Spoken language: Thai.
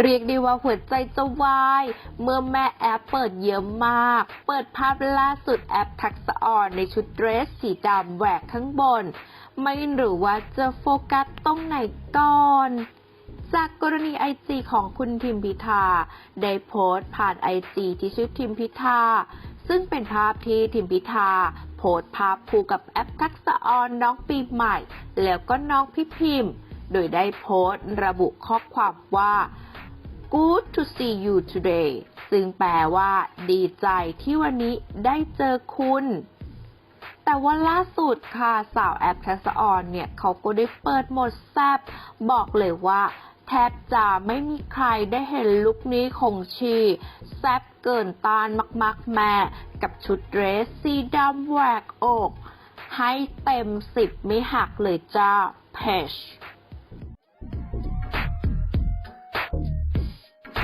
เรียกได้ว่าหัวใจจะวาย เมื่อแม่แอปเปิดเยอะมาก เปิดภาพล่าสุดแอปทักษออนในชุดเดรสสีดำแหวกข้างบน ไม่รู้ว่าจะโฟกัสตรงไหนก่อนจากกรณีไอจีของคุณทิมพิธา ได้โพสต์ผ่านไอจีที่ชื่อทิมพิธา ซึ่งเป็นภาพที่ทิมพิธา โพสต์ภาพคู่กับแอปทักษะออนน้องปีใหม่ แล้วก็น้องพี่พิมพ์ โดยได้โพสต์ระบุข้อความว่า Good to see you today ซึ่งแปลว่า ดีใจที่วันนี้ได้เจอคุณ แต่ว่าล่าสุดค่ะ สาวแอปทักษออนเนี่ย เขาก็ได้เปิดโหมดแซบบอกเลยว่า แทบจะไม่มีใครได้เห็นลุคนี้ของชีแซบเกินต้านมากๆแม่ กับชุดเดรสสีดำแหวกอก ให้เต็มสิบไม่หักเลยจ้าเพช